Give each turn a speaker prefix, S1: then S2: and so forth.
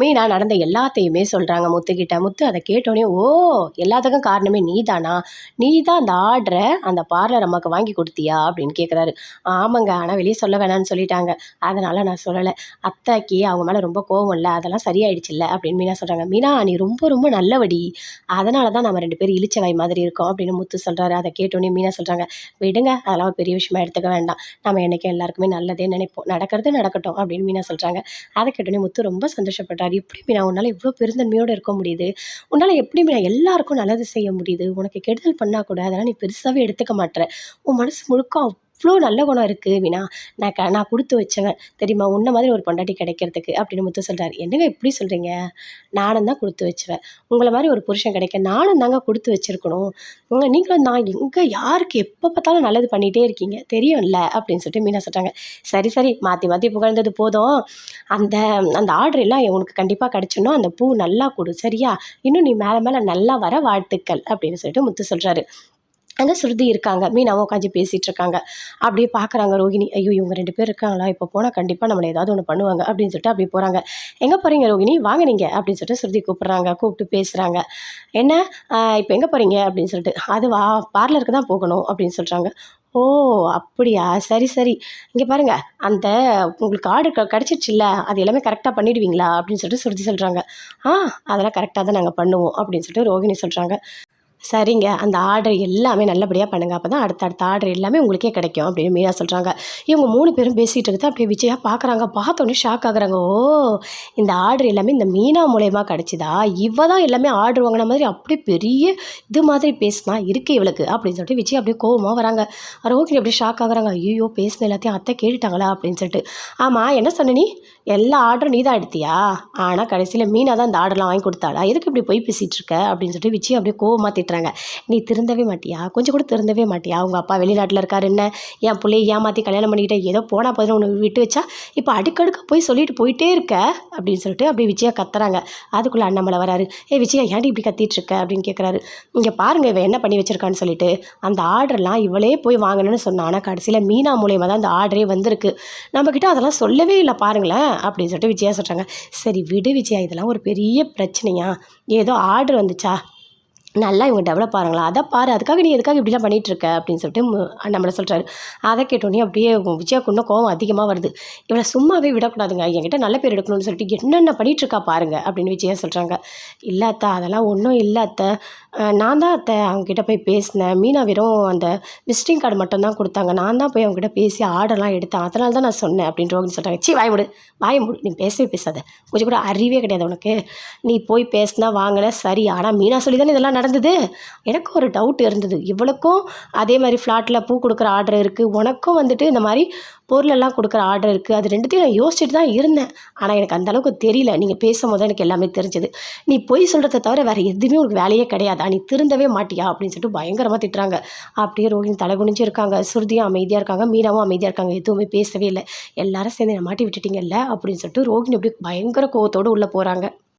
S1: மீனா நடந்த எல்லாத்தையுமே சொல்கிறாங்க முத்துக்கிட்ட. முத்து அதை கேட்டோடனே ஓ எல்லாத்துக்கும் காரணமே நீ தானா நீ தான் அந்த ஆர்டரை அந்த பார்லர் அம்மாவுக்கு வாங்கி கொடுத்தியா? அப்படின்னு கேட்குறாரு ஆமாங்க ஆனால் வெளியே சொல்ல வேணாம்னு சொல்லிட்டாங்க. அதனால் நான் சொல்லலை. அத்தாக்கி அவங்க மேலே ரொம்ப கோவம் இல்லை. அதெல்லாம் சரியாயிடுச்சுல்ல அப்படின்னு மீனா சொல்கிறாங்க மீனா நீ ரொம்ப ரொம்ப நல்லவடி. அதனால தான் நம்ம ரெண்டு பேரும் இழிச்சவாய் மாதிரி இருக்கோம். அப்படின்னு முத்து சொல்கிறாரு அதை கேட்டோன்னே மீனா சொல்கிறாங்க விடுங்க அதெல்லாம் ஒரு பெரிய விஷயமா எடுத்துக்க வேண்டாம். நம்ம என்றைக்கும் எல்லாருக்குமே நல்லதே நினைப்போம். நடக்கிறது நடக்கட்டும். அப்படின்னு மீனா சொல்கிறாங்க அதை கேட்டோன்னே முத்து ரொம்ப சந்தோஷப்பட்டார் எப்படி மீனா உன்னால் இவ்வளோ பெருந்தன்மையோடு இருக்க முடியுது. உன்னால் எப்படி மீனா எல்லாருக்கும் நல்லது செய்ய முடியுது? உனக்கு கெடுதல் பண்ணால் கூட அதெல்லாம் நீ பெருசாகவே எடுத்துக்க மாட்டேற உன் மனசு முழுக்க அவ்வளோ நல்ல குணம் இருக்குது வினா நான் க நான் கொடுத்து வச்சவன். தெரியுமா? உன்ன மாதிரி ஒரு பொண்டாட்டி கிடைக்கிறதுக்கு அப்படின்னு முத்து சொல்கிறாரு என்னங்க இப்படி சொல்கிறீங்க நானும் தான் கொடுத்து வச்சுவேன். உங்களை மாதிரி ஒரு புருஷன் கிடைக்க நானும் தாங்க கொடுத்து வச்சுருக்கணும். உங்கள் நீங்களும் நான் எங்கே யாருக்கு எப்போ பார்த்தாலும் நல்லது பண்ணிகிட்டே இருக்கீங்க? தெரியும்ல? அப்படின்னு சொல்லிட்டு மீனா சொல்கிறாங்க சரி சரி. மாற்றி மாற்றி புகழ்ந்தது போதும். அந்த அந்த ஆர்டர் எல்லாம் உனக்கு கண்டிப்பாக கிடச்சிடணும். அந்த பூ நல்லா கொடு சரியா? இன்னும் நீ மேலே மேலே நல்லா வர வாழ்த்துக்கள் அப்படின்னு சொல்லிட்டு முத்து சொல்கிறாரு அங்கே ஸ்ருதி இருக்காங்க. மீனாவும் உட்காந்து பேசிகிட்டு இருக்காங்க. அப்படியே பார்க்குறாங்க ரோகிணி. ஐயோ இவங்க ரெண்டு பேர் இருக்காங்களா? இப்போ போனால் கண்டிப்பாக நம்மளை ஏதாவது ஒன்று பண்ணுவாங்க. அப்படின்னு சொல்லிட்டு அப்படியே போகிறாங்க எங்கே போகிறீங்க ரோகிணி? வாங்க நீங்கள் அப்படின்னு சொல்லிட்டு ஸ்ருதி கூப்பிட்றாங்க. கூப்பிட்டு பேசுகிறாங்க என்ன? இப்போ எங்கே போகிறீங்க அப்படின்னு சொல்லிட்டு. அதுவா? பார்லருக்கு தான் போகணும். அப்படின்னு சொல்கிறாங்க ஓ அப்படியா? சரி சரி. இங்கே பாருங்க. அந்த உங்களுக்கு ஆர்டர் க கிடச்சிருச்சுல்ல? அது எல்லாமே கரெக்டாக பண்ணிடுவீங்களா? அப்படின்னு சொல்லிட்டு சுருதி சொல்கிறாங்க ஆ அதெல்லாம் கரெக்டாக தான் நாங்கள் பண்ணுவோம். அப்படின்னு சொல்லிட்டு ரோகிணி சொல்கிறாங்க சரிங்க. அந்த ஆர்டர் எல்லாமே நல்லபடியாக பண்ணுங்கள் அப்போ தான் அடுத்த அடுத்த ஆர்டர் எல்லாமே உங்களுக்கே கிடைக்கும் அப்படின்னு மீனா சொல்கிறாங்க இவங்க மூணு பேரும் பேசிகிட்டு இருக்குது அப்படியே விஜயா பார்க்குறாங்க பார்த்தோன்னே ஷாக் ஆகுறாங்க. ஓ இந்த ஆர்டர் எல்லாமே இந்த மீனா மூலயமா கிடச்சிதா? இவ தான் எல்லாமே ஆர்டர் வாங்கின மாதிரி அப்படியே பெரிய இது மாதிரி பேசினா இருக்குது இவளுக்கு அப்படின்னு சொல்லிட்டு விஜய் அப்படியே கோவமாக வராங்க. ரோஹிணி அப்படியே ஷாக் ஆகுறாங்க. ஐயோ பேசின எல்லாத்தையும் அத்தை கேட்டுட்டாங்களா அப்படின்னு சொல்லிட்டு. ஆமாம் என்ன சொன்ன நீ? எல்லா ஆர்டரும் நீ தான் எடுத்தியா? ஆனால் கடைசியில் மீனாக தான் இந்த ஆர்டர்லாம் வாங்கி கொடுத்தாளா? எதுக்கு இப்படி போய் பேசிகிட்டு இருக்க? அப்படின்னு சொல்லிட்டு விஜய் அப்படியே கோவமாக திட்டுறாங்க. நீ திருந்தவே மாட்டியா? கொஞ்சம் கூட திருந்தவே மாட்டியா? அவங்க அப்பா வெளிநாட்டில் இருக்காரு என்ன? என் பிள்ளைய ஏமாற்றி கல்யாணம் பண்ணிக்கிட்டே ஏதோ போனால் போதும் உன்னை விட்டு வச்சா இப்போ அடுக்கடுக்க போய் சொல்லிட்டு போயிட்டே இருக்க? அப்படின்னு சொல்லிட்டு அப்படியே விஜயா கத்துறாங்க. அதுக்குள்ளே அண்ணாமலை வராரு. ஏ விஜயா ஏன்டி இப்படி கத்திட்டு இருக்க? அப்படின்னு கேட்குறாரு இங்கே பாருங்க இவன் என்ன பண்ணி வச்சிருக்கான்னு சொல்லிட்டு அந்த ஆர்டர்லாம் இவளே போய் வாங்கணும்னு சொன்னான் ஆனால் கடைசியில் மீனா மூலியமாக தான் அந்த ஆர்டரே வந்திருக்கு. நம்மக்கிட்ட அதெல்லாம் சொல்லவே இல்லை பாருங்களேன். அப்படின்னு சொல்லிட்டு விஜயா சொல்கிறாங்க சரி விடு விஜயா இதெல்லாம் ஒரு பெரிய பிரச்சனையா? ஏதோ ஆர்டர் வந்துச்சா? நல்லா இவங்க டெவலப் ஆகிறாங்களா அதை பாரு அதுக்காக நீ எதுக்காக இப்படிலாம் பண்ணிகிட்ருக்க அப்படின்னு சொல்லிட்டு நம்மளை சொல்கிறாரு அதை கேட்டோன்னே அப்படியே விஜயாக்கு இன்னும் கோவம் அதிகமாக வருது. இவளை சும்மாவே விடக்கூடாதுங்க. என்கிட்ட நல்ல பேர் எடுக்கணும்னு சொல்லிட்டு என்னென்ன பண்ணிகிட்ருக்கா இருக்கா பாருங்க அப்படின்னு விஜயா சொல்கிறாங்க இல்லை அத்தை அதெல்லாம் ஒன்றும் இல்லை அத்தை. நான் தான் அத்தை அவங்ககிட்ட போய் பேசினேன். மீனா வெறும் அந்த விசிட்டிங் கார்டு மட்டும் தான் கொடுத்தாங்க. நான் தான் போய் அவங்ககிட்ட பேசி ஆர்டர்லாம் எடுத்தேன். அதனால தான் நான் சொன்னேன் அப்படின்னு ரோகிணி சொல்கிறாங்க சி வாய் முடு. வாய் முடு. நீ பேசவே பேசாத. கொஞ்சம் கூட அறிவே கிடையாது உனக்கு. நீ போய் பேசினா வாங்கின சரி. ஆனால் மீனா சொல்லி தானே இதெல்லாம் நடந்தது. எனக்கு ஒரு டவுட் இருந்தது. இவளுக்கும் அதே மாதிரி ஃப்ளாட்டில் பூ கொடுக்குற ஆர்டர் இருக்குது உனக்கும் வந்துட்டு இந்த மாதிரி பொருளெல்லாம் கொடுக்குற ஆர்டர் இருக்குது அது ரெண்டுத்தையும் நான் யோசிச்சுட்டு தான் இருந்தேன். ஆனால் எனக்கு அந்தளவுக்கு தெரியல. நீங்கள் பேசும்போது தான் எனக்கு எல்லாமே தெரிஞ்சது. நீ பொய் சொல்கிறத தவிர வேறு எதுவுமே உனக்கு வேலையே கிடையாதா? நீ திருந்தவே மாட்டியா? அப்படின்னு சொல்லிட்டு பயங்கரமாக திட்டுறாங்க. அப்படியே ரோஹிணி தலை குனிஞ்சு இருக்காங்க சுருதியும் அமைதியாக இருக்காங்க. மீனாவும் அமைதியாக இருக்காங்க. எதுவுமே பேசவே இல்லை. எல்லாரும் சேர்ந்து என்னை மாட்டி விட்டுட்டீங்கல்ல? அப்படின்னு சொல்லிட்டு ரோஹிணி அப்படி பயங்கர கோவத்தோடு உள்ளே போகிறாங்க